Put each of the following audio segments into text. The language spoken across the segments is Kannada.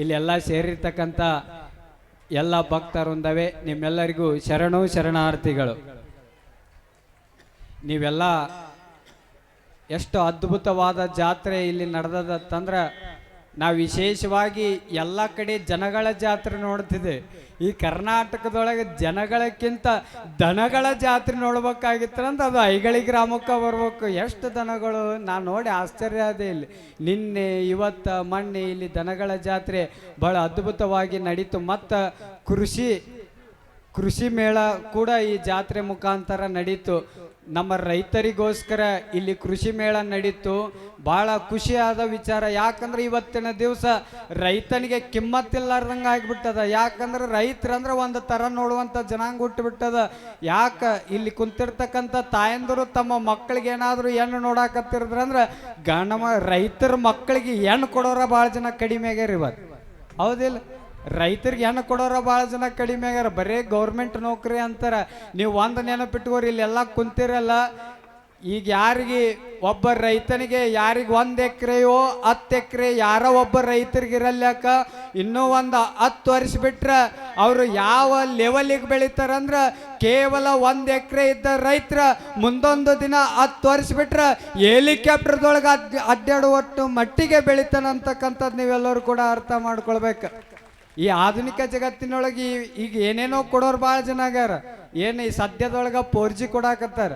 ಇಲ್ಲೆಲ್ಲ ಸೇರಿರ್ತಕ್ಕಂಥ ಎಲ್ಲ ಭಕ್ತರುಂದವೆ ನಿಮ್ಮೆಲ್ಲರಿಗೂ ಶರಣು ಶರಣಾರ್ಥಿಗಳು. ನೀವೆಲ್ಲ ಎಷ್ಟು ಅದ್ಭುತವಾದ ಜಾತ್ರೆ ಇಲ್ಲಿ ನಡೆದದಂದ್ರೆ ನಾವು ವಿಶೇಷವಾಗಿ ಎಲ್ಲ ಕಡೆ ಜನಗಳ ಜಾತ್ರೆ ನೋಡ್ತಿದ್ದೆ ಈ ಕರ್ನಾಟಕದೊಳಗೆ ಜನಗಳಕ್ಕಿಂತ ದನಗಳ ಜಾತ್ರೆ ನೋಡ್ಬೇಕಾಗಿತ್ತಂದ್ರೆ ಅದು ಐಗಳಿ ಗ್ರಾಮಕ್ಕೆ ಬರ್ಬೇಕು. ಎಷ್ಟು ದನಗಳು? ನಾನು ನೋಡಿ ಆಶ್ಚರ್ಯ ಅದೇ ಇಲ್ಲಿ. ನಿನ್ನೆ ಇವತ್ತು ಮೊನ್ನೆ ಇಲ್ಲಿ ದನಗಳ ಜಾತ್ರೆ ಬಹಳ ಅದ್ಭುತವಾಗಿ ನಡೀತು. ಮತ್ತು ಕೃಷಿ ಕೃಷಿ ಮೇಳ ಕೂಡ ಈ ಜಾತ್ರೆ ಮುಖಾಂತರ ನಡೀತು. ನಮ್ಮ ರೈತರಿಗೋಸ್ಕರ ಇಲ್ಲಿ ಕೃಷಿ ಮೇಳ ನಡೀತು. ಭಾಳ ಖುಷಿಯಾದ ವಿಚಾರ. ಯಾಕಂದ್ರೆ ಇವತ್ತಿನ ದಿವಸ ರೈತನಿಗೆ ಕಿಮ್ಮತ್ತಿಲ್ಲಾರ್ದಂಗೆ ಆಗಿಬಿಟ್ಟದ. ಯಾಕಂದ್ರೆ ರೈತರಂದ್ರೆ ಒಂದು ಥರ ನೋಡುವಂಥ ಜನಾಂಗ ಹುಟ್ಟುಬಿಟ್ಟದ. ಯಾಕೆ ಇಲ್ಲಿ ಕುಂತಿರ್ತಕ್ಕಂಥ ತಾಯಂದರು ತಮ್ಮ ಮಕ್ಕಳಿಗೆ ಏನಾದರೂ ಹೆಣ್ಣು ನೋಡಾಕತ್ತಿರದ್ರಂದ್ರೆ ಗಣಮ ರೈತರ ಮಕ್ಕಳಿಗೆ ಹೆಣ್ಣು ಕೊಡೋರ ಭಾಳ ಜನ ಕಡಿಮೆ ಆಗ್ಯಾರ ಇವತ್ತು. ಹೌದಿಲ್ಲ? ರೈತರಿಗೆ ಹೆಣ್ಣು ಕೊಡೋರ ಭಾಳ ಜನ ಕಡಿಮೆ ಆಗ್ಯಾರ. ಬರೀ ಗೌರ್ಮೆಂಟ್ ನೌಕರಿ ಅಂತಾರ. ನೀವು ಒಂದು ನೆನಪಿಟ್ಕೋರಿ, ಇಲ್ಲೆಲ್ಲ ಕುಂತಿರಲ್ಲ. ಈಗ ಯಾರಿಗೆ ಒಬ್ಬ ರೈತನಿಗೆ ಯಾರಿಗೆ ಒಂದು ಎಕರೆಯೋ ಹತ್ತು ಎಕರೆ ಯಾರೋ ಒಬ್ಬ ರೈತರಿಗೆ ಇರಲ್ಯಾಕ ಇನ್ನೂ ಒಂದು ಹತ್ತು ವರ್ಷ ಬಿಟ್ರೆ ಅವರು ಯಾವ ಲೆವೆಲಿಗೆ ಬೆಳಿತಾರಂದ್ರೆ ಕೇವಲ ಒಂದು ಎಕರೆ ಇದ್ದ ರೈತರ ಮುಂದೊಂದು ದಿನ ಹತ್ತು ವರ್ಷ ಬಿಟ್ರೆ ಹೆಲಿಕಾಪ್ಟರ್ದೊಳಗೆ ಅಡ್ ಅಡ್ಡಾಡುವಟ್ಟು ಮಟ್ಟಿಗೆ ಬೆಳಿತಾನಂತಕ್ಕಂಥದ್ದು ನೀವೆಲ್ಲರೂ ಕೂಡ ಅರ್ಥ ಮಾಡ್ಕೊಳ್ಬೇಕು. ಈ ಆಧುನಿಕ ಜಗತ್ತಿನೊಳಗೆ ಈಗ ಏನೇನೋ ಕೊಡೋರು ಭಾಳ ಜನ ಆಗ್ಯಾರ. ಏನು ಈ ಸದ್ಯದೊಳಗೆ ಫೋರ್ ಜಿ ಕೊಡಾಕತ್ತಾರ.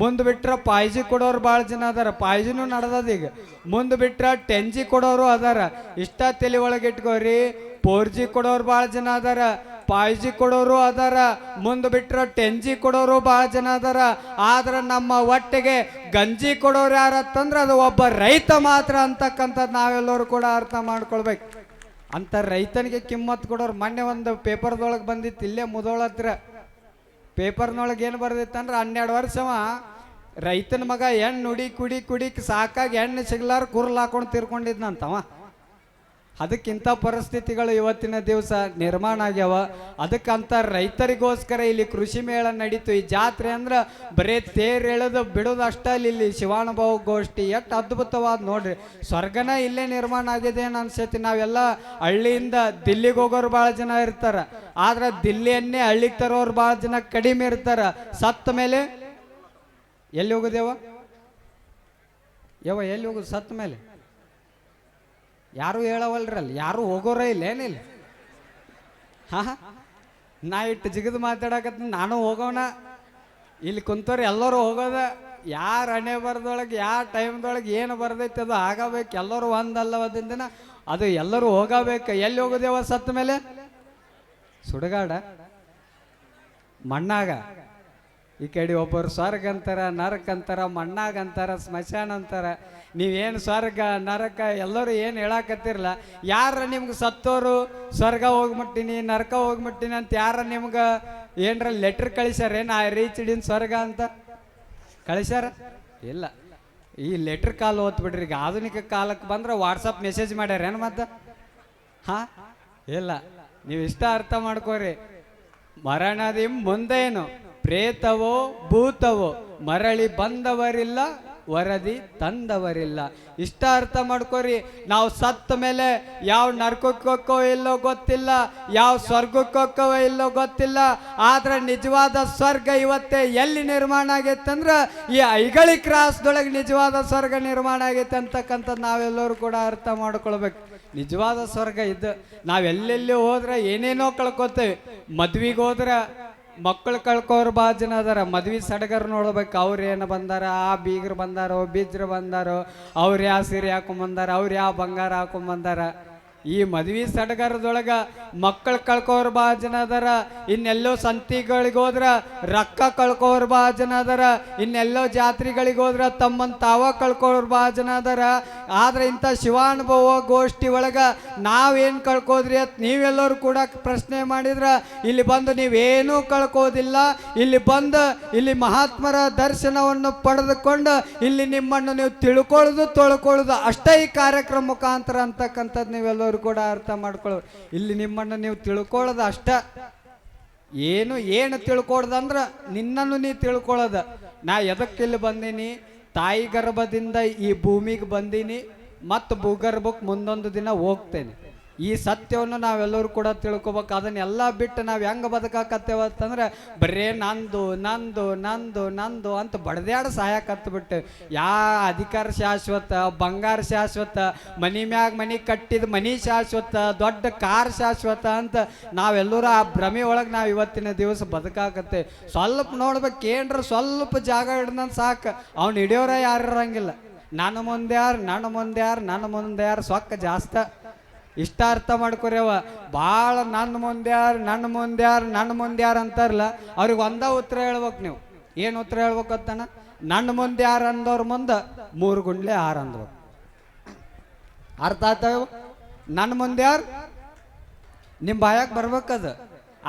ಮುಂದೆ ಬಿಟ್ರೆ ಫೈವ್ ಜಿ ಕೊಡೋರು ಭಾಳ ಜನ ಅದಾರ. ಫೈವ್ ಜಿನೂ ನಡೆದದ ಈಗ. ಮುಂದೆ ಬಿಟ್ರೆ ಟೆನ್ ಜಿ ಕೊಡೋರು ಅದಾರ. ಇಷ್ಟ ತಲೆ ಒಳಗೆ ಇಟ್ಕೋರಿ ಫೋರ್ ಜಿ ಕೊಡೋರು ಭಾಳ ಜನ ಅದಾರ. ಫೈವ್ ಜಿ ಕೊಡೋರು ಅದಾರ. ಮುಂದೆ ಬಿಟ್ರೆ ಟೆನ್ ಜಿ ಕೊಡೋರು ಭಾಳ ಜನ ಅದಾರ. ಆದ್ರೆ ನಮ್ಮ ಒಟ್ಟಿಗೆ ಗಂಜಿ ಕೊಡೋರು ಯಾರತ್ತಂದ್ರೆ ಅದು ಒಬ್ಬ ರೈತ ಮಾತ್ರ ಅಂತಕ್ಕಂಥದ್ದು ನಾವೆಲ್ಲರೂ ಕೂಡ ಅರ್ಥ ಮಾಡ್ಕೊಳ್ಬೇಕು. ಅಂತ ರೈತನಿಗೆ ಕಿಮ್ಮತ್ ಕೊಡೋರು ಮೊನ್ನೆ ಒಂದು ಪೇಪರ್ದೊಳಗೆ ಬಂದಿತ್ತು, ಇಲ್ಲೇ ಮುದೋಳ ಹತ್ರ. ಪೇಪರ್ನೊಳಗೆ ಏನು ಬರ್ದಿತ್ತು ಅಂದ್ರೆ ಹನ್ನೆರಡು ವರ್ಷವ ರೈತನ ಮಗ ಹೆಣ್ಣು ನುಡಿ ಕುಡಿ ಕುಡಿ ಸಾಕಾಗಿ ಹೆಣ್ಣು ಸಿಗ್ಲಾರ ಕುರ್ಲ್ ಹಾಕೊಂಡು ತಿರ್ಕೊಂಡಿದ್ನಂತವ ಅದಕ್ಕಿಂತ ಪರಿಸ್ಥಿತಿಗಳು ಇವತ್ತಿನ ದಿವಸ ನಿರ್ಮಾಣ ಆಗ್ಯಾವ. ಅದಕ್ಕಂತ ರೈತರಿಗೋಸ್ಕರ ಇಲ್ಲಿ ಕೃಷಿ ಮೇಳ ನಡೀತು. ಈ ಜಾತ್ರೆ ಅಂದ್ರೆ ಬರೀ ತೇರ್ ಎಳೆದು ಬಿಡೋದು ಇಲ್ಲಿ ಶಿವಾನುಭವ ಗೋಷ್ಠಿ. ಎಷ್ಟು ಅದ್ಭುತವಾದ ನೋಡ್ರಿ. ಸ್ವರ್ಗನ ಇಲ್ಲೇ ನಿರ್ಮಾಣ ಆಗಿದೆ ಅನ್ಸೈತಿ. ನಾವೆಲ್ಲ ಹಳ್ಳಿಯಿಂದ ದಿಲ್ಲಿಗೆ ಹೋಗೋರು ಭಾಳ ಜನ ಇರ್ತಾರ. ಆದ್ರೆ ದಿಲ್ಲಿಯನ್ನೇ ಹಳ್ಳಿಗೆ ತರೋರು ಭಾಳ ಜನ ಕಡಿಮೆ ಇರ್ತಾರ. ಸತ್ತ ಮೇಲೆ ಎಲ್ಲಿ ಹೋಗುದೇವ ಯವ ಎಲ್ಲಿ ಹೋಗುದು ಸತ್ತ ಮೇಲೆ? ಯಾರು ಹೇಳವಲ್ರಲ್ಲ, ಯಾರು ಹೋಗೋರೇ ಇಲ್ಲ, ಏನಿಲ್ಲ. ಹಾ ನಾ ಇಟ್ಟು ಜಿಗಿದು ಮಾತಾಡಕತ್ ನಾನು ಹೋಗೋಣ. ಇಲ್ಲಿ ಕುಂತವ್ರು ಎಲ್ಲರೂ ಹೋಗೋದ, ಯಾರ ಹಣೆ ಬರ್ದೊಳಗೆ ಯಾವ ಟೈಮ್ದೊಳಗೆ ಏನು ಬರ್ದೈತೆ ಅದು ಆಗಬೇಕು. ಎಲ್ಲರೂ ಒಂದಲ್ಲ ಒಂದಿನ ದಿನ ಅದು ಎಲ್ಲರೂ ಹೋಗಬೇಕು. ಎಲ್ಲಿ ಹೋಗೋದೇವ ಸತ್ತ ಮೇಲೆ? ಸುಡಗಾಡ. ಮಣ್ಣಾಗ. ಈ ಕಡೆ ಒಬ್ಬರು ಸ್ವರ್ಗ ಅಂತಾರ, ನರಕ ಅಂತಾರ, ಮಣ್ಣಾಗ ಅಂತಾರ, ಸ್ಮಶಾನ ಅಂತಾರ. ನೀವೇನು ಸ್ವರ್ಗ, ನರಕ ಎಲ್ಲರೂ ಏನು ಹೇಳಾಕತ್ತಿರಲ್ಲ ಯಾರ ನಿಮ್ಗೆ ಸತ್ತೋರು ಸ್ವರ್ಗ ಹೋಗ್ಬಿಟ್ಟಿನಿ, ನರಕ ಹೋಗ್ಬಿಟ್ಟಿನಿ ಅಂತ ಯಾರ ನಿಮ್ಗೆ ಏನರ ಲೆಟ್ರ್ ಕಳಿಸ್ಯಾರ? ಏನು ಆ ರೀಚ್ ಸ್ವರ್ಗ ಅಂತ? ಕಳಿಸ್ಯಾರ? ಇಲ್ಲ. ಈ ಲೆಟ್ರ್ ಕಾಲ್ ಓದ್ಬಿಡ್ರಿ ಈಗ ಆಧುನಿಕ ಕಾಲಕ್ಕೆ ಬಂದ್ರೆ ವಾಟ್ಸಪ್ ಮೆಸೇಜ್ ಮಾಡ್ಯಾರ ಏನು ಮತ್ತೆ? ಹಾ? ಇಲ್ಲ. ನೀವು ಇಷ್ಟ ಅರ್ಥ ಮಾಡ್ಕೋರಿ. ಮರಣದಿ ಮುಂದೇನು ಪ್ರೇತವೋ ಭೂತವೋ ಮರಳಿ ಬಂದವರಿಲ್ಲ, ವರದಿ ತಂದವರಿಲ್ಲ. ಇಷ್ಟ ಅರ್ಥ ಮಾಡ್ಕೋರಿ, ನಾವು ಸತ್ತ ಮೇಲೆ ಯಾವ ನರ್ಕಕ್ಕೋಕ್ಕೋ ಇಲ್ಲೋ ಗೊತ್ತಿಲ್ಲ, ಯಾವ ಸ್ವರ್ಗಕ್ಕೆ ಹೋಕ್ಕೋ ಇಲ್ಲೋ ಗೊತ್ತಿಲ್ಲ, ಆದ್ರೆ ನಿಜವಾದ ಸ್ವರ್ಗ ಇವತ್ತೇ ಎಲ್ಲಿ ನಿರ್ಮಾಣ ಆಗೈತೆ ಅಂದ್ರೆ, ಈ ಐಗಳಿ ಕ್ರಾಸ್ದೊಳಗೆ ನಿಜವಾದ ಸ್ವರ್ಗ ನಿರ್ಮಾಣ ಆಗೈತೆ ಅಂತಕ್ಕಂಥದ್ದು ನಾವೆಲ್ಲರೂ ಕೂಡ ಅರ್ಥ ಮಾಡ್ಕೊಳ್ಬೇಕು. ನಿಜವಾದ ಸ್ವರ್ಗ ಇದು. ನಾವೆಲ್ಲೆಲ್ಲಿ ಹೋದ್ರೆ ಏನೇನೋ ಕಳ್ಕೊತೇವೆ. ಮದ್ವಿಗೆ ಹೋದ್ರೆ ಮಕ್ಕಳು ಕಳ್ಕೋರು ಭಾಳ ಜನ ಅದಾರ. ಮದ್ವೆ ಸಡಗರ್ ನೋಡ್ಬೇಕು. ಅವ್ರು ಏನು ಬಂದಾರ? ಆ ಬೀಗರು ಬಂದಾರೋ, ಬೀಜರು ಬಂದಾರೋ, ಅವ್ರು ಯಾವ ಸೀರೆ ಹಾಕೊಂಬಂದಾರ? ಅವ್ರು ಯಾವ ಬಂಗಾರ ಹಾಕೊಂಬಂದಾರ? ಈ ಮದ್ವಿ ಸಡಗರದೊಳಗ ಮಕ್ಕಳು ಕಳ್ಕೋರು ಬಾ ಜನ ಅದರ ಇನ್ನೆಲ್ಲೋ ಸಂತಿಗಳಿಗೆ ರಕ್ಕ ರೊಕ್ಕ ಕಳ್ಕೋರು ಬಾ ಜನ ಅದರ ಇನ್ನೆಲ್ಲೋ ಜಾತ್ರೆಗಳಿಗೆ ಹೋದ್ರ ತಮ್ಮನ್ ತಾವ ಕಳ್ಕೋರು ಬಾ ಜನ ಅದರ ಆದ್ರೆ ಇಂಥ ಶಿವಾನುಭವ ಗೋಷ್ಠಿ ಒಳಗ ನಾವೇನು ಕಳ್ಕೋದ್ರಿ ಅಂತ ನೀವೆಲ್ಲರೂ ಕೂಡ ಪ್ರಶ್ನೆ ಮಾಡಿದ್ರ, ಇಲ್ಲಿ ಬಂದು ನೀವೇನೂ ಕಳ್ಕೋದಿಲ್ಲ. ಇಲ್ಲಿ ಬಂದು ಇಲ್ಲಿ ಮಹಾತ್ಮರ ದರ್ಶನವನ್ನು ಪಡೆದುಕೊಂಡು ಇಲ್ಲಿ ನಿಮ್ಮನ್ನು ನೀವು ತಿಳ್ಕೊಳ್ಳೋದು ತೊಳ್ಕೊಳ್ಳೋದು ಅಷ್ಟೇ ಈ ಕಾರ್ಯಕ್ರಮ ಮುಖಾಂತರ ಅಂತಕ್ಕಂಥದ್ದು ನೀವೆಲ್ಲರೂ ಕೂಡ ಅರ್ಥ ಮಾಡ್ಕೊಳ್ಳೋರು. ಇಲ್ಲಿ ನಿಮ್ಮನ್ನು ನೀವು ತಿಳ್ಕೊಳ್ಳೋದು ಅಷ್ಟ. ಏನು ಏನು ತಿಳ್ಕೊಡ್ದಂದ್ರ ನಿನ್ನನ್ನು ನೀ ತಿಳ್ಕೊಳ್ಳೋದ ನಾ ಎದಕ್ಕಿಲ್ಲಿ ಬಂದೀನಿ? ತಾಯಿ ಗರ್ಭದಿಂದ ಈ ಭೂಮಿಗೆ ಬಂದೀನಿ, ಮತ್ತು ಭೂಗರ್ಭಕ್ಕೆ ಮುಂದೊಂದು ದಿನ ಹೋಗ್ತೇನೆ. ಈ ಸತ್ಯವನ್ನು ನಾವೆಲ್ಲರೂ ಕೂಡ ತಿಳ್ಕೊಬೇಕು. ಅದನ್ನೆಲ್ಲ ಬಿಟ್ಟು ನಾವು ಹೆಂಗೆ ಬದುಕಾಕತ್ತೇವ ಅಂತಂದ್ರೆ, ಬರೇ ನಂದು ನಂದು ನಂದು ನಂದು ಅಂತ ಬಡ್ದ್ಯಾಡ ಸಾಯಕತ್ಬಿಟ್ಟು ಯಾ ಅಧಿಕಾರ ಶಾಶ್ವತ, ಬಂಗಾರ ಶಾಶ್ವತ, ಮನಿ ಮ್ಯಾಗ ಮನಿ ಕಟ್ಟಿದ ಮನಿ ಶಾಶ್ವತ, ದೊಡ್ಡ ಕಾರ್ ಶಾಶ್ವತ ಅಂತ ನಾವೆಲ್ಲರೂ ಆ ಭ್ರಮೆ ಒಳಗೆ ನಾವು ಇವತ್ತಿನ ದಿವಸ ಬದುಕಾಕತ್ತೆ. ಸ್ವಲ್ಪ ನೋಡ್ಬೇಕು, ಏನ್ರ ಸ್ವಲ್ಪ ಜಾಗ ಹಿಡ್ದಂತ ಸಾಕು, ಅವ್ನು ಹಿಡಿಯೋರ ಯಾರು ಇರಂಗಿಲ್ಲ. ನನ್ನ ಮುಂದೆ ಯಾರು ನನ್ನ ಮುಂದೆ ಯಾರು ನನ್ನ ಮುಂದೆ ಯಾರು ಸೊಕ್ಕ ಜಾಸ್ತ. ಇಷ್ಟ ಅರ್ಥ ಮಾಡ್ಕೊರ್ಯವ. ಭಾಳ ನನ್ನ ಮುಂದ್ಯಾರು ನನ್ನ ಮುಂದ್ಯಾರು ನನ್ನ ಮುಂದೆ ಯಾರು ಅಂತಾರಲ್ಲ, ಅವ್ರಿಗೆ ಒಂದ ಉತ್ತರ ಹೇಳ್ಬೇಕು ನೀವು. ಏನು ಉತ್ತರ ಹೇಳ್ಬೇಕು ಅಂತಾನ ನನ್ನ ಮುಂದೆ ಯಾರು ಅಂದವ್ರ ಮುಂದೆ ಮೂರು ಗುಂಡ್ಲೆ ಆರು ಅಂದ್ರು ಅರ್ಥ ಆಯ್ತಾವ ನನ್ನ ಮುಂದೆ ಯಾರು ನಿಮ್ಮ ಬಾಯಾಗ ಬರ್ಬೇಕದು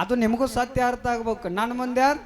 ಅದು. ನಿಮಗೂ ಸತ್ಯ ಅರ್ಥ ಆಗ್ಬೇಕು. ನನ್ನ ಮುಂದೆ ಯಾರು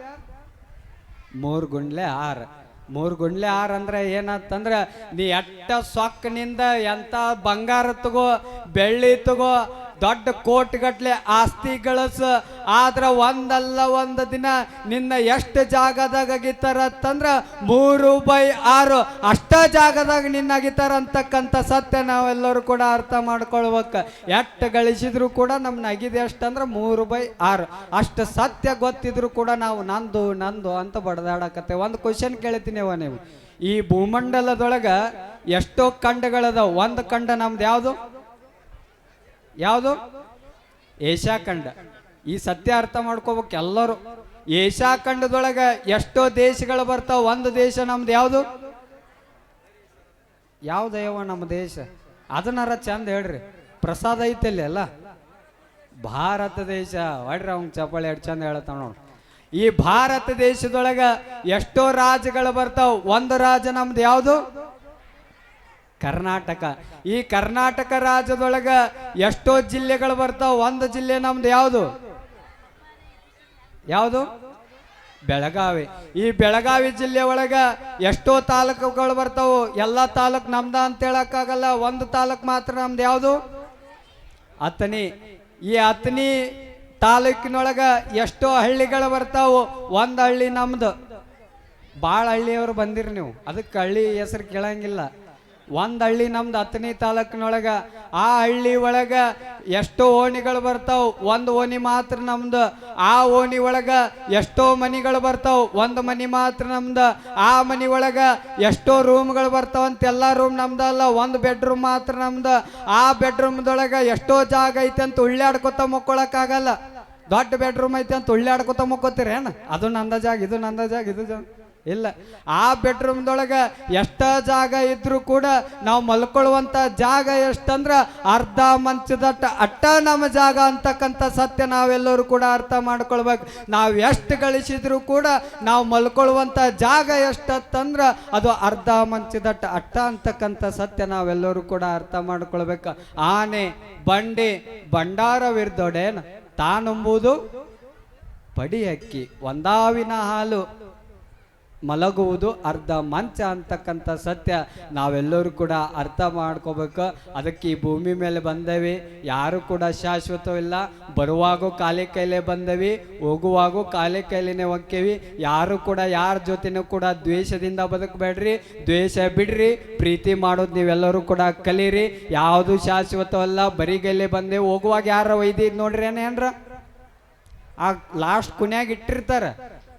ಮೂರು ಗುಂಡ್ಲೆ ಆರು. ಮೂರು ಗುಂಡ್ಲೆ ಆರು ಅಂದ್ರೆ ಏನಂತಂದ್ರೆ ನೀ ಎಟ್ಟ ಸೊಕ್ಕನಿಂದ ಎಂತ ಬಂಗಾರ ತಗೋ ಬೆಳ್ಳಿ ತಗೋ ದೊಡ್ಡ ಕೋಟಿಗಟ್ಲೆ ಆಸ್ತಿ ಗಳಸ. ಆದ್ರ ಒಂದಲ್ಲ ಒಂದು ದಿನ ನಿನ್ನ ಎಷ್ಟು ಜಾಗದಾಗ ಅಗಿತಾರ ಅಂತಂದ್ರ ಮೂರು ಬೈ ಆರು. ಅಷ್ಟ ಜಾಗದಾಗ ನಿನ್ನ ಅಗಿತಾರ ಅಂತಕ್ಕಂಥ ಸತ್ಯ ನಾವೆಲ್ಲರೂ ಕೂಡ ಅರ್ಥ ಮಾಡ್ಕೊಳ್ಬೇಕು. ಎಷ್ಟು ಗಳಿಸಿದ್ರು ಕೂಡ ನಮ್ನ ಅಗಿದೆ ಎಷ್ಟಂದ್ರೆ ಮೂರು ಬೈ ಆರು. ಅಷ್ಟು ಸತ್ಯ ಗೊತ್ತಿದ್ರು ಕೂಡ ನಾವು ನಂದು ನಂದು ಅಂತ ಬಡದಾಡಕತ್ತೆ. ಒಂದು ಕ್ವಶನ್ ಕೇಳ್ತೀನಿ ಅವ ನೀವು. ಈ ಭೂಮಂಡಲದೊಳಗ ಎಷ್ಟೋ ಖಂಡಗಳದಾವ. ಒಂದು ಖಂಡ ನಮ್ದು ಯಾವುದು? ಯಾವುದು? ಏಷ್ಯಾ ಖಂಡ. ಈ ಸತ್ಯ ಅರ್ಥ ಮಾಡ್ಕೋಬೇಕು ಎಲ್ಲರೂ. ಏಷ್ಯಾ ಖಂಡದೊಳಗ ಎಷ್ಟೋ ದೇಶಗಳು ಬರ್ತಾವ, ಒಂದು ದೇಶ ನಮ್ದು ಯಾವುದು? ಯಾವ್ದಯ್ಯವ ನಮ್ಮ ದೇಶ? ಅದನ್ನಾರ ಚಂದ ಹೇಳ್ರಿ. ಪ್ರಸಾದ ಐತಲ್ಲಿ ಅಲ್ಲ ಭಾರತ ದೇಶ. ಹೊಡ್ರಿ ಅವ್ನ ಚಪ್ಪಾಳೆ ಎಷ್ಟು ಚಂದ ಹೇಳ್ತಾವ ನೋಡು. ಈ ಭಾರತ ದೇಶದೊಳಗ ಎಷ್ಟೋ ರಾಜ್ಯಗಳು ಬರ್ತಾವ, ಒಂದು ರಾಜ್ಯ ನಮ್ದು ಯಾವುದು? ಕರ್ನಾಟಕ. ಈ ಕರ್ನಾಟಕ ರಾಜ್ಯದೊಳಗ ಎಷ್ಟೋ ಜಿಲ್ಲೆಗಳು ಬರ್ತಾವ, ಒಂದು ಜಿಲ್ಲೆ ನಮ್ದು ಯಾವುದು? ಯಾವುದು? ಬೆಳಗಾವಿ. ಈ ಬೆಳಗಾವಿ ಜಿಲ್ಲೆ ಒಳಗ ಎಷ್ಟೋ ತಾಲೂಕುಗಳು ಬರ್ತಾವು, ಎಲ್ಲ ತಾಲೂಕ್ ನಮ್ದ ಅಂತ ಹೇಳಕ್ಕಾಗಲ್ಲ, ಒಂದು ತಾಲೂಕ್ ಮಾತ್ರ ನಮ್ದು ಯಾವುದು? ಅತನಿ. ಈ ಅತನಿ ತಾಲೂಕಿನೊಳಗ ಎಷ್ಟೋ ಹಳ್ಳಿಗಳು ಬರ್ತಾವು, ಒಂದು ಹಳ್ಳಿ ನಮ್ದು. ಭಾಳ ಹಳ್ಳಿಯವರು ಬಂದಿರಿ ನೀವು. ಅದಕ್ಕೆ ಹಳ್ಳಿ ಹೆಸರು ಕೇಳಂಗಿಲ್ಲ. ಒಂದು ಹಳ್ಳಿ ನಮ್ದು ಹತ್ತನೇ ತಾಲೂಕಿನೊಳಗ, ಆ ಹಳ್ಳಿ ಒಳಗ ಎಷ್ಟೋ ಓಣಿಗಳು ಬರ್ತಾವ, ಒಂದು ಓಣಿ ಮಾತ್ರ ನಮ್ದು. ಆ ಓಣಿ ಒಳಗ ಎಷ್ಟೋ ಮನಿಗಳು ಬರ್ತಾವ, ಒಂದು ಮನಿ ಮಾತ್ರ ನಮ್ದು. ಆ ಮನಿ ಒಳಗ ಎಷ್ಟೋ ರೂಮ್ಗಳು ಬರ್ತಾವ ಅಂತ ಎಲ್ಲ ರೂಮ್ ನಮ್ದಲ್ಲ ಒಂದು ಬೆಡ್ರೂಮ್ ಮಾತ್ರ ನಮ್ದು. ಆ ಬೆಡ್ರೂಮ್ದೊಳಗ ಎಷ್ಟೋ ಜಾಗ ಐತೆ ಅಂತ ಉಳ್ಳಾಡ್ಕೊತ ಮುಕ್ಕೊಳಕ್ಕಾಗಲ್ಲ. ದೊಡ್ಡ ಬೆಡ್ರೂಮ್ ಐತೆ ಅಂತ ಉಳ್ಳಾಡ್ಕೊತ ಮುಕ್ಕೋತೀರೇನು? ಅದು ನಂದ ಜಾಗ, ಇದು ನಂದ ಜಾಗ, ಇದು ಜಾಗ. ಇಲ್ಲ. ಆ ಬೆಡ್ರೂಮ್ದೊಳಗೆ ಎಷ್ಟ ಜಾಗ ಇದ್ರೂ ಕೂಡ ನಾವು ಮಲ್ಕೊಳ್ಳುವಂತ ಜಾಗ ಎಷ್ಟಂದ್ರ ಅರ್ಧ ಮಂಚದಟ್ಟ ಅಟ್ಟ ನಮ್ಮ ಜಾಗ ಅಂತಕ್ಕಂಥ ಸತ್ಯ ನಾವೆಲ್ಲರೂ ಕೂಡ ಅರ್ಥ ಮಾಡ್ಕೊಳ್ಬೇಕು. ನಾವು ಎಷ್ಟು ಗಳಿಸಿದ್ರು ಕೂಡ ನಾವು ಮಲ್ಕೊಳ್ಳುವಂತ ಜಾಗ ಎಷ್ಟಂದ್ರೆ ಅದು ಅರ್ಧ ಮಂಚದಟ್ಟ ಅಟ್ಟ ಅಂತಕ್ಕಂಥ ಸತ್ಯ ನಾವೆಲ್ಲರೂ ಕೂಡ ಅರ್ಥ ಮಾಡ್ಕೊಳ್ಬೇಕು. ಆನೆ, ಬಂಡಿ, ಭಂಡಾರವಿರ್ದೊಡೇನ್ ತಾನೆಂಬುದು ಪಡಿ ಅಕ್ಕಿ ಒಂದಾವಿನ ಹಾಲು. ಮಲಗುವುದು ಅರ್ಧ ಮಂಚ ಅಂತಕ್ಕಂಥ ಸತ್ಯ. ನಾವೆಲ್ಲರೂ ಕೂಡ ಅರ್ಥ ಮಾಡ್ಕೋಬೇಕು. ಅದಕ್ಕೆ ಈ ಭೂಮಿ ಮೇಲೆ ಬಂದವಿ. ಯಾರು ಕೂಡ ಶಾಶ್ವತವಿಲ್ಲ. ಬರುವಾಗೂ ಕಾಲಿ ಕೈಲೇ ಬಂದವಿ. ಹೋಗುವಾಗೂ ಕಾಲಿ ಕೈಲಿನೇ ಹೊಕ್ಕೇವಿ. ಯಾರು ಕೂಡ ಯಾರ ಜೊತೆನೂ ಕೂಡ ದ್ವೇಷದಿಂದ ಬದುಕಬೇಡ್ರಿ. ದ್ವೇಷ ಬಿಡ್ರಿ. ಪ್ರೀತಿ ಮಾಡೋದು ನೀವೆಲ್ಲರೂ ಕೂಡ ಕಲೀರಿ. ಯಾವುದು ಶಾಶ್ವತವಲ್ಲ ಬರಿಗೈಲೇ ಬಂದೇವಿ ಹೋಗುವಾಗ ಯಾರ ಒಯ್ದಿ ನೋಡ್ರಿ ಏನೇನ್ರ ಆ ಲಾಸ್ಟ್ ಕುನ್ಯಾಗ ಇಟ್ಟಿರ್ತಾರ.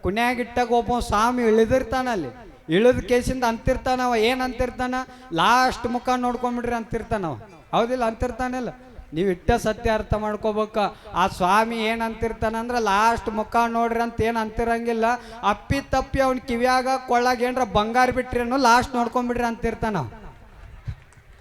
ಕುನ್ಯಾಗ ಇಟ್ಟಾಗ ಒಬ್ಬ ಸ್ವಾಮಿ ಇಳಿದಿರ್ತಾನಲ್ಲಿ. ಇಳಿದ ಕೇಸಿಂದ ಅಂತಿರ್ತಾನವ, ಏನು ಅಂತಿರ್ತಾನ? ಲಾಸ್ಟ್ ಮುಖ ನೋಡ್ಕೊಂಬಿಡ್ರಿ ಅಂತಿರ್ತಾನವ. ಹೌದಿಲ್ಲ, ಅಂತಿರ್ತಾನಲ್ಲ. ನೀವು ಇಟ್ಟ ಸತ್ಯ ಅರ್ಥ ಮಾಡ್ಕೋಬೇಕು. ಆ ಸ್ವಾಮಿ ಏನ್ ಅಂತಿರ್ತಾನ ಅಂದ್ರೆ ಲಾಸ್ಟ್ ಮುಖ ನೋಡ್ರಿ ಅಂತ ಏನು ಅಂತಿರಂಗಿಲ್ಲ. ಅಪ್ಪಿ ತಪ್ಪಿ ಅವ್ನ ಕಿವಿಯಾಗ ಕೊಳ್ಳಾಗ ಏನರ ಬಂಗಾರ ಬಿಟ್ರಿ ಅನ್ನೋ ಲಾಸ್ಟ್ ನೋಡ್ಕೊಂಬಿಡ್ರಿ ಅಂತಿರ್ತಾನ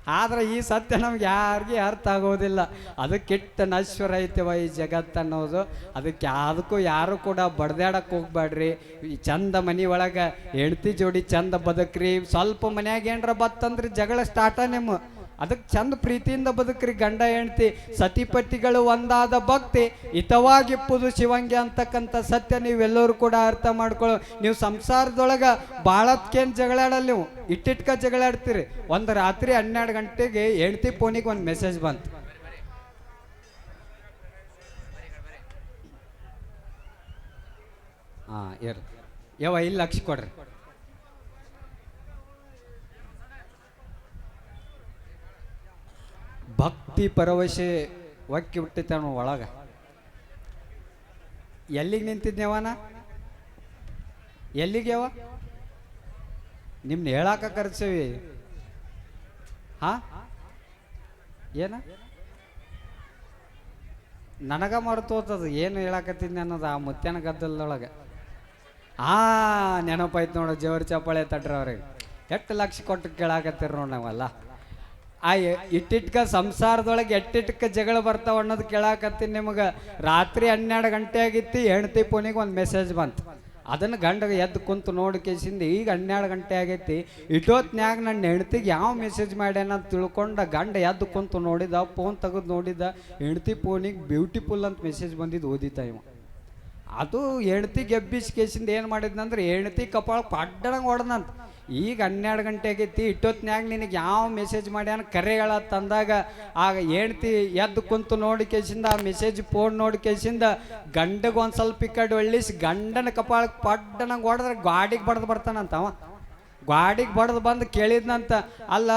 ಆದ್ರೆ ಈ ಸತ್ಯ ನಮ್ಗೆ ಯಾರಿಗೆ ಅರ್ಥ ಆಗೋದಿಲ್ಲ. ಅದಕ್ಕಿಟ್ಟ ನಶ್ವರ ಐತೆವ ಈ ಜಗತ್ತು ಅನ್ನೋದು. ಅದಕ್ಕೆ ಯಾವುದಕ್ಕೂ ಯಾರು ಕೂಡ ಬಡ್ದಾಡಕ್ಕೆ ಹೋಗ್ಬೇಡ್ರಿ. ಈ ಚಂದ ಮನೆ ಒಳಗೆ ಹೆಂಡತಿ ಜೋಡಿ ಚಂದ ಬದುಕ್ರಿ. ಸ್ವಲ್ಪ ಮನ್ಯಾಗ ಏನರ ಬತ್ತಂದ್ರೆ ಜಗಳ ಸ್ಟಾರ್ಟ ನಿಮ್ಮ. ಅದಕ್ಕೆ ಚಂದ ಪ್ರೀತಿಯಿಂದ ಬದುಕ್ರಿ ಗಂಡ ಹೆಂಡತಿ. ಸತಿಪತಿಗಳು ಒಂದಾದ ಭಕ್ತಿ. ಹಿತವಾಗಿಪ್ಪುದು ಶಿವಂಗೆ ಅಂತಕ್ಕಂಥ ಸತ್ಯ ನೀವೆಲ್ಲರೂ ಕೂಡ ಅರ್ಥ ಮಾಡ್ಕೊಳ್ಳೋ. ನೀವು ಸಂಸಾರದೊಳಗೆ ಭಾಳತ್ಕೇನು ಜಗಳಾಡಲ್ಲ ನೀವು. ಇಟ್ಟಿಟ್ಕ ಜಗಳಾಡ್ತೀರಿ. ಒಂದು ರಾತ್ರಿ ಹನ್ನೆರಡು ಗಂಟೆಗೆ ಹೆಂಡ್ತಿ ಫೋನಿಗೆ ಒಂದು ಮೆಸೇಜ್ ಬಂತು. ಹಾಂ ಇರ್ ಯಾವ ಇಲ್ಲಿ ಲಕ್ಷ ಕೊಡ್ರಿ. ಭಕ್ತಿ ಪರವಶೆ ಒಕ್ಕಿ ಬಿಟ್ಟಿತ್ತೇವ ಒಳಗೆ. ಎಲ್ಲಿಗೆ ನಿಂತಿದ್ನೇವನ ಎಲ್ಲಿಗೆವ ನಿಮ್ನ ಹೇಳಾಕ ಕರ್ಸೇವಿ. ಹಾ? ಏನ? ನನಗ ಮರೆತು ಹೋತದ, ಏನು ಹೇಳಾಕತ್ತಿದ್ದೆ ಅನ್ನೋದು ಆ ಮುತ್ಯನ ಗದ್ದಲದೊಳಗೆ. ಆ ನೆನಪಾಯ್ತು ನೋಡು ಜೋರ್ ಚಪ್ಪಾಳೆ ತಟ್ರ ಅವ್ರಿಗೆ ಎಷ್ಟು ಲಕ್ಷ ಕೊಟ್ಟು ಕೇಳಾಕತ್ತೀರ ನೋಡಿ ನಾವೆಲ್ಲ. ಆ ಇಟ್ಟಿಟ್ಕ ಸಂಸಾರದೊಳಗೆ ಎಟ್ಟಿಟ್ಕ ಜಗಳ ಬರ್ತಾವ ಅನ್ನೋದು ಕೇಳಾಕತ್ತೀನಿ ನಿಮಗೆ. ರಾತ್ರಿ ಹನ್ನೆರಡು ಗಂಟೆ ಆಗಿತ್ತು ಹೆಣ್ತಿ ಫೋನಿಗೆ ಒಂದು ಮೆಸೇಜ್ ಬಂತು. ಅದನ್ನು ಗಂಡ ಎದ್ದು ಕುಂತು ನೋಡಿ ಕೇಸಿಂದ ಈಗ ಹನ್ನೆರಡು ಗಂಟೆ ಆಗೈತಿ ಇಟ್ಟೋತ್ನ್ಯಾಗ ನನ್ನ ಹೆಂಡ್ತಿಗೆ ಯಾವ ಮೆಸೇಜ್ ಮಾಡ್ಯಾನ ಅಂತ ತಿಳ್ಕೊಂಡ ಗಂಡ ಎದ್ದು ಕುಂತು ನೋಡಿದ ಫೋನ್ ತೆಗೆದು ನೋಡಿದ, ಹೆಂಡ್ತಿ ಫೋನಿಗೆ ಬ್ಯೂಟಿಫುಲ್ ಅಂತ ಮೆಸೇಜ್ ಬಂದಿದ್ದು ಓದಿತ ಇವ. ಅದು ಹೆಣ್ತಿ ಗೆಬ್ಬಿಸಿ ಕೇಸಿಂದ ಏನು ಮಾಡಿದ್ನಂದ್ರೆ ಹೆಣ್ತಿ ಕಪಾಳ ಪಡ್ಡಂಗೆ ಹೊಡೆದಂತ ಈಗ ಹನ್ನೆರಡು ಗಂಟೆ ಆಗೈತಿ ಇಟ್ಟೊತ್ನ್ಯಾಗ ನಿನಗೆ ಯಾವ ಮೆಸೇಜ್ ಮಾಡ್ಯಾನ? ಕರೆಗಳ ತಂದಾಗ ಆಗ ಹೇಳ್ತಿ ಎದ್ದು ಕುಂತು ನೋಡಿ ಕೇಸಿಂದ ಆ ಮೆಸೇಜ್ ಫೋನ್ ನೋಡಿ ಕೇಸಿಂದ ಗಂಡಗೆ ಒಂದು ಸ್ವಲ್ಪ ಈ ಒಳ್ಳಿಸಿ ಗಂಡನ ಕಪಾಳಕ್ಕೆ ಪಡ್ಡನಂಗೆ ಹೊಡೆದ್ರೆ ಗಾಡಿಗೆ ಬಡ್ದು ಬರ್ತಾನಂತ ಅವ. ಗಾಡಿಗೆ ಬಡ್ದು ಬಂದು ಕೇಳಿದ್ನಂತ, ಅಲ್ಲ,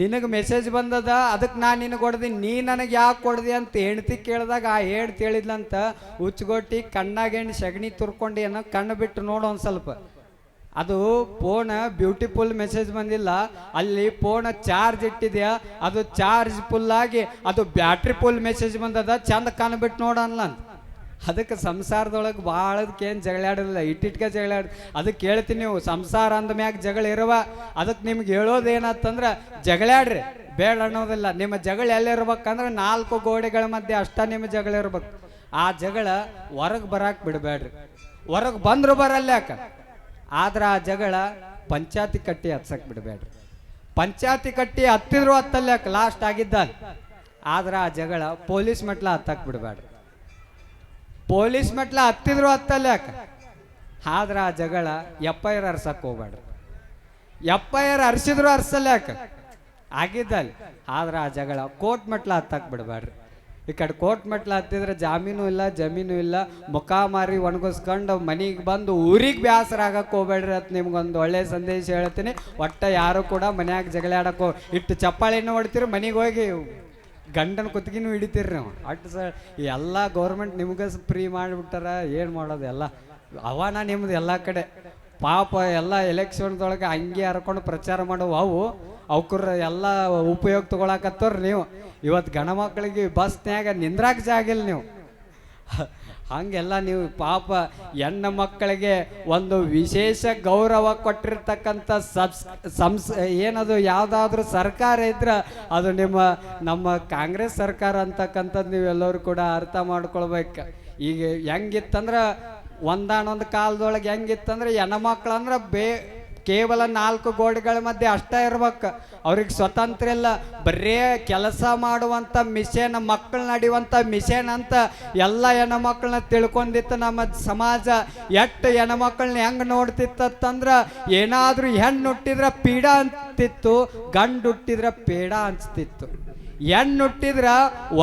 ನಿನಗೆ ಮೆಸೇಜ್ ಬಂದದ ಅದಕ್ಕೆ ನಾನು ನಿನಗೆ ಹೊಡೆದಿ, ನೀ ನನಗೆ ಯಾಕೆ ಕೊಡ್ದಿ ಅಂತ ಹೆಂಡ್ತಿ ಕೇಳಿದಾಗ ಆ ಹೇಳ್ತಿ ಹೇಳಿದ್ಲಂತ ಉಚ್ಚಗೊಟ್ಟಿ ಕಣ್ಣಾಗೇಣಿ ಸಗಣಿ ತುರ್ಕೊಂಡು ಏನೋ ಕಣ್ಣು ಬಿಟ್ಟು ನೋಡು ಒಂದು ಸ್ವಲ್ಪ. ಅದು ಫೋನ್ ಬ್ಯೂಟಿಫುಲ್ ಮೆಸೇಜ್ ಬಂದಿಲ್ಲ. ಅಲ್ಲಿ ಫೋನ್ ಚಾರ್ಜ್ ಇಟ್ಟಿದ್ಯಾ? ಅದು ಚಾರ್ಜ್ ಫುಲ್ ಆಗಿ, ಅದು ಬ್ಯಾಟ್ರಿ ಫುಲ್ ಮೆಸೇಜ್ ಬಂದದ, ಚಂದ ಕಾಣ್ಬಿಟ್ಟು ಅಂತ. ಅದಕ್ಕೆ ಸಂಸಾರದೊಳಗೆ ಭಾಳದಕ್ಕೆ ಏನು ಜಗಳಾಡಿಲ್ಲ ಇಟ್ಟಿಟ್ಕೆ ಜಗಳಾಡ ಅದಕ್ಕೆ ಹೇಳ್ತೀನಿ ನೀವು, ಸಂಸಾರ ಅಂದ ಮ್ಯಾಗ ಜಗಳ ಇರುವ. ಅದಕ್ಕೆ ನಿಮ್ಗೆ ಹೇಳೋದು ಏನತ್ತಂದ್ರೆ ಜಗಳಾಡ್ರಿ. ಬೇಡ ಅನ್ನೋದಿಲ್ಲ, ನಿಮ್ಮ ಜಗಳ ಎಲ್ಲಿರ್ಬೇಕಂದ್ರೆ ನಾಲ್ಕು ಗೋಡೆಗಳ ಮಧ್ಯೆ ಅಷ್ಟ ನಿಮ್ಮ ಜಗಳ ಇರ್ಬೇಕು. ಆ ಜಗಳ ಹೊರಗೆ ಬರಾಕ್ ಬಿಡಬೇಡ್ರಿ ಹೊರಗೆ ಬಂದ್ರು ಬರಲ್ಲ ಯಾಕ ಆದ್ರೆ ಆ ಜಗಳ ಪಂಚಾಯತಿ ಕಟ್ಟಿ ಹತ್ಸಕ್ ಬಿಡಬೇಡ್ರಿ. ಪಂಚಾಯತಿ ಕಟ್ಟಿ ಹತ್ತಿದ್ರು ಅತ್ತಲ್ಯಾಕೆ ಲಾಸ್ಟ್ ಆಗಿದ್ದ? ಆದ್ರೆ ಆ ಜಗಳ ಪೊಲೀಸ್ ಮೆಟ್ಲ ಹತ್ತಕ್ ಬಿಡಬೇಡ್ರಿ. ಪೊಲೀಸ್ ಮೆಟ್ಲ ಹತ್ತಿದ್ರು ಹತ್ತಲ್ಲ ಆದ್ರೆ ಆ ಜಗಳ ಎಫ್ ಐ ಹೋಗ್ಬೇಡ್ರಿ. ಎಫ್ ಅರ್ಸಿದ್ರು ಅರ್ಸಲ್ಯಾಕ ಆಗಿದ್ದಲ್ಲಿ ಆದ್ರೆ ಆ ಜಗಳ ಕೋರ್ಟ್ ಮೆಟ್ಲ ಹತ್ತಕ್ ಬಿಡಬೇಡ್ರಿ. ಈ ಕಡೆ ಕೋರ್ಟ್ ಮೆಟ್ಲ ಹತ್ತಿದ್ರೆ ಜಾಮೀನು ಇಲ್ಲ, ಜಮೀನು ಇಲ್ಲ. ಮುಖ ಮಾರಿ ಒಣಗಿಸ್ಕೊಂಡು ಮನೆಗೆ ಬಂದು ಊರಿಗೆ ಬೇಸರ ಆಗಕ್ಕೆ ಹೋಗ್ಬೇಡ್ರಿ ಅಂತ ನಿಮ್ಗೊಂದು ಒಳ್ಳೆ ಸಂದೇಶ ಹೇಳ್ತೀನಿ. ಒಟ್ಟ ಯಾರು ಕೂಡ ಮನ್ಯಾಗ ಜಗಳ ಆಡಕ್ಕೋ ಇಟ್ಟು ಚಪ್ಪಾಳಿನೂ ಹೊಡ್ತೀರಿ, ಮನೆಗೆ ಹೋಗಿ ಗಂಡನ ಕುತ್ತಿಗೆನೂ ಹಿಡಿತೀರಿ ನೀವು. ಅಟ್ಟು ಸ ಎಲ್ಲ ಗೌರ್ಮೆಂಟ್ ನಿಮ್ಗೆ ಫ್ರೀ ಮಾಡಿಬಿಟ್ಟಾರ, ಏನು ಮಾಡೋದು ಎಲ್ಲ? ಅವನ ನಿಮ್ಮದು ಎಲ್ಲ ಕಡೆ. ಪಾಪ ಎಲ್ಲ ಎಲೆಕ್ಷನ್ದೊಳಗೆ ಹಂಗೆ ಹರ್ಕೊಂಡು ಪ್ರಚಾರ ಮಾಡುವ ಅವು ಅವಕ್ರ ಎಲ್ಲ ಉಪಯೋಗ ತೊಗೊಳಕತ್ತವ್ರಿ ನೀವು. ಇವತ್ತು ಗಣ ಮಕ್ಕಳಿಗೆ ಬಸ್ನ್ಯಾಗ ನಿಂದ್ರಾಕ ಜಾಗಿಲ್ಲ ನೀವು. ಹಂಗೆಲ್ಲ ನೀವು ಪಾಪ ಹೆಣ್ಣ ಮಕ್ಕಳಿಗೆ ಒಂದು ವಿಶೇಷ ಗೌರವ ಕೊಟ್ಟಿರ್ತಕ್ಕಂಥ ಸಬ್ಸ್, ಸಂಸ್, ಏನದು ಯಾವುದಾದ್ರೂ ಸರ್ಕಾರ ಇದ್ರೆ ಅದು ನಿಮ್ಮ, ನಮ್ಮ ಕಾಂಗ್ರೆಸ್ ಸರ್ಕಾರ ಅಂತಕ್ಕಂಥದ್ದು ನೀವೆಲ್ಲರೂ ಕೂಡ ಅರ್ಥ ಮಾಡ್ಕೊಳ್ಬೇಕು. ಈಗ ಹೆಂಗಿತ್ತಂದ್ರೆ ಒಂದಾನೊಂದು ಕಾಲದೊಳಗೆ ಹೆಂಗಿತ್ತಂದ್ರೆ ಹೆಣ್ಣು ಮಕ್ಕಳಂದ್ರೆ ಬೇ ಕೇವಲ ನಾಲ್ಕು ಗೋಡೆಗಳ ಮಧ್ಯೆ ಅಷ್ಟೇ ಇರ್ಬೇಕು. ಅವ್ರಿಗೆ ಸ್ವತಂತ್ರ ಇಲ್ಲ. ಬರೇ ಕೆಲಸ ಮಾಡುವಂಥ ಮಿಷನ್ ಮಕ್ಕಳು ನಡೆಯುವಂಥ ಮಿಷನ್ ಅಂತ ಎಲ್ಲ ಹೆಣ್ಮಕ್ಳನ್ನ ತಿಳ್ಕೊಂಡಿತ್ತು ನಮ್ಮ ಸಮಾಜ. ಎಷ್ಟು ಹೆಣ್ಮಕ್ಳನ್ನ ಹೆಂಗೆ ನೋಡ್ತಿತ್ತಂದ್ರೆ ಏನಾದರೂ ಹೆಣ್ಣು ಹುಟ್ಟಿದ್ರೆ ಪೀಡ ಅಂತಿತ್ತು ಗಂಡು ಹುಟ್ಟಿದ್ರೆ ಪೇಡ ಅನಿಸ್ತಿತ್ತು. ಹೆಣ್ಣು ಹುಟ್ಟಿದ್ರೆ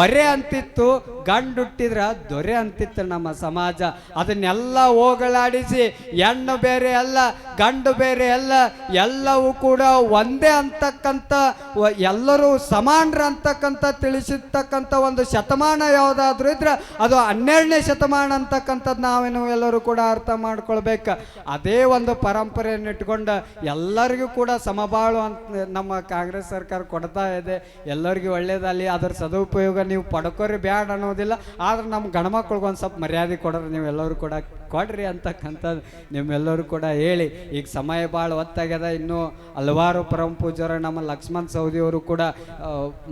ಒರೆ ಅಂತಿತ್ತು ಗಂಡು ಹುಟ್ಟಿದ್ರ ದೊರೆ ಅಂತಿತ್ತು ನಮ್ಮ ಸಮಾಜ. ಅದನ್ನೆಲ್ಲ ಹೋಗಲಾಡಿಸಿ, ಹೆಣ್ಣು ಬೇರೆ ಅಲ್ಲ, ಗಂಡು ಬೇರೆ ಅಲ್ಲ, ಎಲ್ಲವೂ ಕೂಡ ಒಂದೇ ಅಂತಕ್ಕಂಥ ಎಲ್ಲರೂ ಸಮಾನರ ಅಂತಕ್ಕಂಥ ತಿಳಿಸಿರ್ತಕ್ಕಂಥ ಒಂದು ಶತಮಾನ ಯಾವುದಾದ್ರೂ ಇದ್ರೆ ಅದು ಹನ್ನೆರಡನೇ ಶತಮಾನ ಅಂತಕ್ಕಂಥದ್ದು ನಾವೇನು ಎಲ್ಲರೂ ಕೂಡ ಅರ್ಥ ಮಾಡ್ಕೊಳ್ಬೇಕು. ಅದೇ ಒಂದು ಪರಂಪರೆಯನ್ನು ಇಟ್ಕೊಂಡು ಎಲ್ಲರಿಗೂ ಕೂಡ ಸಮಬಾಳು ಅಂತ ನಮ್ಮ ಕಾಂಗ್ರೆಸ್ ಸರ್ಕಾರ ಕೊಡ್ತಾ ಇದೆ. ಎಲ್ಲರಿಗೂ ಒಳ್ಳೇದಲ್ಲಿ ಅದರ ಸದುಪಯೋಗ ನೀವು ಪಡ್ಕೋರಿ ಬ್ಯಾಡ ಅನ್ನೋದಿಲ್ಲ. ಆದ್ರೆ ನಮ್ಮ ಗಣಮಕ್ಳಿಗೆ ಒಂದು ಸ್ವಲ್ಪ ಮರ್ಯಾದೆ ಕೊಡ್ರಿ ನೀವೆಲ್ಲರೂ ಕೂಡ ಕೊಡ್ರಿ ಅಂತಕ್ಕಂಥದ್ದು ನಿಮ್ಮೆಲ್ಲರೂ ಕೂಡ ಹೇಳಿ. ಈಗ ಸಮಯ ಭಾಳ ಒತ್ತಾಗ್ಯದ ಇನ್ನೂ ಹಲವಾರು ಪರಮ ಪೂಜರು ನಮ್ಮ ಲಕ್ಷ್ಮಣ್ ಸೌದಿಯವರು ಕೂಡ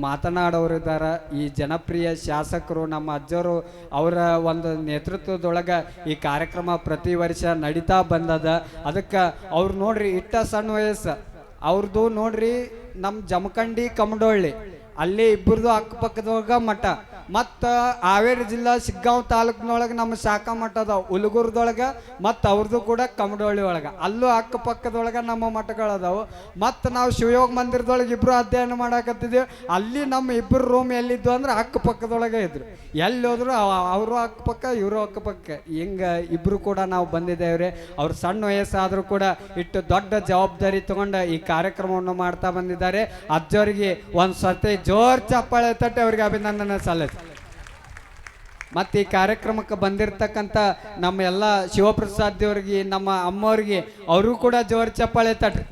ಮಾತನಾಡೋರು ಇದ್ದಾರೆ ಈ ಜನಪ್ರಿಯ ಶಾಸಕರು, ನಮ್ಮ ಅಜ್ಜರು, ಅವರ ಒಂದು ನೇತೃತ್ವದೊಳಗೆ ಈ ಕಾರ್ಯಕ್ರಮ ಪ್ರತಿ ವರ್ಷ ನಡೀತಾ ಬಂದದ. ಅದಕ್ಕೆ ಅವ್ರು ನೋಡ್ರಿ, ಇಟ್ಟ ಸಣ್ಣ ವಯಸ್ಸು. ಅವ್ರದ್ದು ನೋಡ್ರಿ ನಮ್ಮ ಜಮಖಂಡಿ, ಕಮಡೊಳ್ಳಿ. ಅಲ್ಲಿ ಇಬ್ಬರದು ಅಕ್ಕಪಕ್ಕದೊಳಗ ಮಠ. ಮತ್ತು ಹಾವೇರಿ ಜಿಲ್ಲಾ ಶಿಗ್ಗಾಂವ್ ತಾಲೂಕಿನೊಳಗೆ ನಮ್ಮ ಶಾಖಾ ಮಠ ಅದಾವ. ಉಲ್ಗುರ್ದೊಳಗೆ ಮತ್ತು ಅವ್ರದ್ದು ಕೂಡ ಕಮಡೊಳ್ಳಿ ಒಳಗೆ. ಅಲ್ಲೂ ಅಕ್ಕಪಕ್ಕದೊಳಗೆ ನಮ್ಮ ಮಠಗಳದಾವು ಮತ್ತು ನಾವು ಶಿವಯೋಗ ಮಂದಿರದೊಳಗೆ ಇಬ್ಬರು ಅಧ್ಯಯನ ಮಾಡಾಕತ್ತಿದ್ದೀವಿ ಅಲ್ಲಿ ನಮ್ಮ ಇಬ್ಬರು ರೂಮ್ ಎಲ್ಲಿದ್ದು ಅಂದ್ರೆ ಅಕ್ಕಪಕ್ಕದೊಳಗೆ ಇದ್ರು. ಎಲ್ಲಿ ಹೋದ್ರು ಅವ- ಅವರು ಅಕ್ಕಪಕ್ಕ, ಇವರು ಅಕ್ಕಪಕ್ಕ. ಹಿಂಗೆ ಇಬ್ಬರು ಕೂಡ ನಾವು ಬಂದಿದ್ದೇವ್ರಿ. ಅವ್ರು ಸಣ್ಣ ವಯಸ್ಸಾದರೂ ಕೂಡ ಇಟ್ಟು ದೊಡ್ಡ ಜವಾಬ್ದಾರಿ ತಗೊಂಡು ಈ ಕಾರ್ಯಕ್ರಮವನ್ನು ಮಾಡ್ತಾ ಬಂದಿದ್ದಾರೆ. ಅಜ್ಜವರಿಗೆ ಒಂದು ಸತಿ ಜೋರ್ ಚಪ್ಪಾಳೆ ತಟ್ಟೆ ಅವ್ರಿಗೆ ಅಭಿನಂದನೆ ಸಲ್ಲಿಸಿ ಮತ್ತು ಈ ಕಾರ್ಯಕ್ರಮಕ್ಕೆ ಬಂದಿರತಕ್ಕಂಥ ನಮ್ಮ ಎಲ್ಲ ಶಿವಪ್ರಸಾದ್ ದೇವ್ರಿಗೆ, ನಮ್ಮ ಅಮ್ಮವ್ರಿಗೆ, ಅವರು ಕೂಡ ಜೋರು ಚಪ್ಪಾಳೆ ತಟ್ರಿ.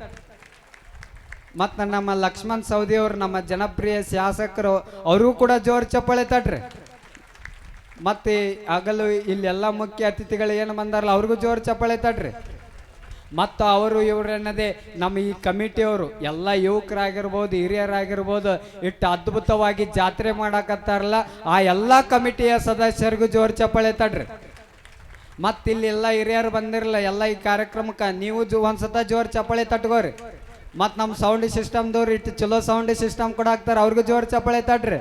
ಮತ್ತು ನಮ್ಮ ಲಕ್ಷ್ಮಣ್ ಸೌದಿ ಅವರು, ನಮ್ಮ ಜನಪ್ರಿಯ ಶಾಸಕರು, ಅವರು ಕೂಡ ಜೋರು ಚಪ್ಪಾಳೆ ತಟ್ರಿ. ಮತ್ತೆ ಆಗಲು ಇಲ್ಲೆಲ್ಲ ಮುಖ್ಯ ಅತಿಥಿಗಳು ಏನು ಬಂದಾರಲ್ಲ, ಅವ್ರಿಗೂ ಜೋರು ಚಪ್ಪಾಳೆ ತಟ್ರಿ. ಮತ್ತು ಅವರು ಇವರನ್ನದೇ ನಮ್ಮ ಈ ಕಮಿಟಿಯವರು ಎಲ್ಲ ಯುವಕರಾಗಿರ್ಬೋದು, ಹಿರಿಯರಾಗಿರ್ಬೋದು ಇಟ್ಟು ಅದ್ಭುತವಾಗಿ ಜಾತ್ರೆ ಮಾಡಕತ್ತಾರಲ್ಲ, ಆ ಎಲ್ಲ ಕಮಿಟಿಯ ಸದಸ್ಯರಿಗೂ ಜೋರು ಚಪ್ಪಳೆ ತಡ್ರಿ. ಮತ್ತು ಇಲ್ಲಿ ಎಲ್ಲ ಹಿರಿಯರು ಬಂದಿರಲ್ಲ, ಎಲ್ಲ ಈ ಕಾರ್ಯಕ್ರಮಕ್ಕೆ ನೀವು ಜೋ ಒಂದ್ಸತ ಜೋರು ಚಪ್ಪಾಳೆ ತಟ್ಕೋರಿ. ಮತ್ತು ನಮ್ಮ ಸೌಂಡ್ ಸಿಸ್ಟಮ್ದವ್ರು ಇಟ್ಟು ಚಲೋ ಸೌಂಡ್ ಸಿಸ್ಟಮ್ ಕೂಡ ಹಾಕ್ತಾರೆ ಅವ್ರಿಗೂ ಜೋರು ಚಪ್ಪಳೆ ತಡ್ರಿ.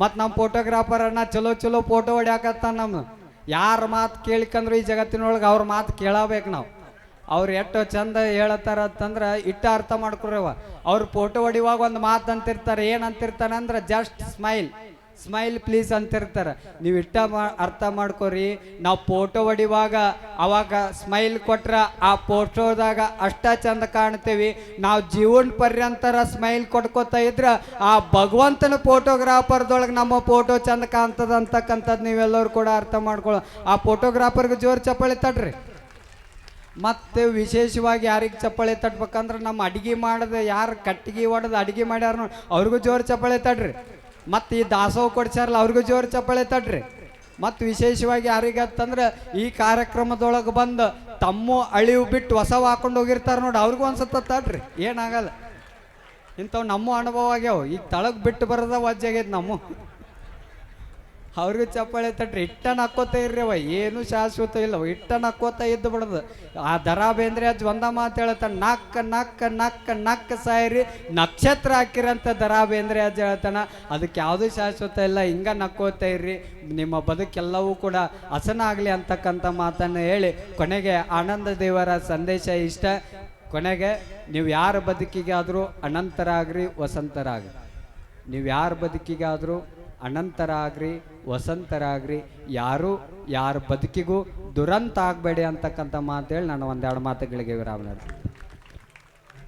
ಮತ್ತು ನಮ್ಮ ಫೋಟೋಗ್ರಾಫರ್ ಚಲೋ ಚಲೋ ಫೋಟೋ ಹೊಡ್ಯಾಕತ್ತ ನಮ್ಮ ಯಾರ ಮಾತು ಕೇಳಿಕಂದ್ರು ಈ ಜಗತ್ತಿನೊಳಗೆ ಅವ್ರ ಮಾತು ಕೇಳಬೇಕು ನಾವು. ಅವ್ರು ಎಷ್ಟು ಚಂದ ಹೇಳತ್ತಾರ ಅಂತಂದ್ರೆ ಇಟ್ಟ ಅರ್ಥ ಮಾಡ್ಕೊರವ ಅವ್ರು ಫೋಟೋ ಹೊಡಿವಾಗ ಒಂದು ಮಾತು ಅಂತಿರ್ತಾರೆ, ಏನು ಅಂತಿರ್ತಾರೆ ಅಂದ್ರೆ ಜಸ್ಟ್ ಸ್ಮೈಲ್ ಸ್ಮೈಲ್ ಪ್ಲೀಸ್ ಅಂತಿರ್ತಾರೆ. ನೀವು ಇಟ್ಟ ಮಾ, ಅರ್ಥ ಮಾಡ್ಕೊರಿ. ನಾವು ಫೋಟೋ ಹೊಡಿವಾಗ ಅವಾಗ ಸ್ಮೈಲ್ ಕೊಟ್ರೆ ಆ ಫೋಟೋದಾಗ ಅಷ್ಟ ಚಂದ ಕಾಣ್ತೇವಿ. ನಾವು ಜೀವನ ಪರ್ಯಂತರ ಸ್ಮೈಲ್ ಕೊಟ್ಕೋತಾ ಇದ್ರೆ ಆ ಭಗವಂತನ ಫೋಟೋಗ್ರಾಫರ್ದೊಳಗೆ ನಮ್ಮ ಫೋಟೋ ಚಂದ ಕಾಣ್ತದ ಅಂತಕ್ಕಂಥದ್ದು ನೀವೆಲ್ಲರೂ ಕೂಡ ಅರ್ಥ ಮಾಡ್ಕೊಳ್ಳೋ ಆ ಫೋಟೋಗ್ರಾಫರ್ಗೆ ಜೋರು ಚಪ್ಪಾಳೆ ತಡ್ರಿ. ಮತ್ತೆ ವಿಶೇಷವಾಗಿ ಯಾರಿಗೆ ಚಪ್ಪಾಳೆ ತಟ್ಬೇಕಂದ್ರೆ ನಮ್ಮ ಅಡಿಗೆ ಮಾಡದ, ಯಾರು ಕಟ್ಟಿಗೆ ಹೊಡೆದು ಅಡಿಗೆ ಮಾಡ್ಯಾರ ಅವ್ರಿಗೂ ಜೋರು ಚಪ್ಪಾಳೆ ತಡ್ರಿ. ಮತ್ತು ಈ ದಾಸೋಹ ಕೊಡ್ಸ್ಯಾರಲ್ಲ, ಅವ್ರಿಗೂ ಜೋರು ಚಪ್ಪಾಳೆ ತಡ್ರಿ. ಮತ್ತು ವಿಶೇಷವಾಗಿ ಯಾರಿಗೆ ಅಂತಂದ್ರೆ ಈ ಕಾರ್ಯಕ್ರಮದೊಳಗೆ ಬಂದು ತಮ್ಮ ಅಳಿವು ಬಿಟ್ಟು ಹೊಸ ಹಾಕೊಂಡು ಹೋಗಿರ್ತಾರೆ ನೋಡಿ, ಅವ್ರಿಗೂ ಒಂದ್ಸತ ತಡ್ರಿ. ಏನಾಗಲ್ಲ ಇಂಥವು ನಮ್ಮ ಅನುಭವ ಆಗ್ಯಾವ. ಈಗ ತಳಗ್ ಬಿಟ್ಟು ಬರೋದ ವಜ್ಜಾಗೈತೆ ನಮ್ಮ. ಅವ್ರಿಗೂ ಚಪ್ಪಾಳೆ ತಟ್ರಿ ಇಟ್ಟ ಇರ್ರಿ ಅವ ಏನು ಶಾಶ್ವತ ಇಲ್ಲ ಇಟ್ಟ ಹಾಕೋತ ಇದ್ದು ಬಿಡದು. ಆ ದರ ಬೇಂದ್ರೆ ಅಜ್ಜ ಒಂದ ಮಾತು ಹೇಳ್ತಾನೆ ನಕ್ಕ ನಕ್ಕ ನಕ್ಕ ನಕ್ಕ ಸಾಯ್ರಿ, ನಕ್ಷತ್ರ ಹಾಕಿರಂತ ದರಾ ಬೇಂದ್ರೆ ಅಜ್ಜ ಹೇಳ್ತಾನ. ಅದಕ್ಕೆ ಯಾವುದೂ ಶಾಶ್ವತ ಇಲ್ಲ, ಹಿಂಗ ನಕ್ಕೋತ ಇರ್ರಿ. ನಿಮ್ಮ ಬದುಕೆಲ್ಲವೂ ಕೂಡ ಹಸನ ಆಗಲಿ ಅಂತಕ್ಕಂಥ ಮಾತನ್ನು ಹೇಳಿ, ಕೊನೆಗೆ ಆನಂದ ದೇವರ ಸಂದೇಶ ಇಷ್ಟ. ಕೊನೆಗೆ, ನೀವು ಯಾರ ಬದುಕಿಗಾದರೂ ಅನಂತರಾಗ್ರಿ, ವಸಂತರಾಗ್ರಿ. ನೀವು ಯಾರ ಬದುಕಿಗಾದರೂ ಅನಂತರಾಗ್ರಿ ವಸಂತರಾಗ್ರಿ. ಯಾರು ಯಾರ ಬದುಕಿಗೂ ದುರಂತ ಆಗಬೇಡಿ ಅಂತಕ್ಕಂಥ ಮಾತು ಹೇಳಿ ನಾನು ಒಂದೆರಡು ಮಾತುಗಳಿಗೆ ವಿರಾಮ ನೀಡ್ತೀನಿ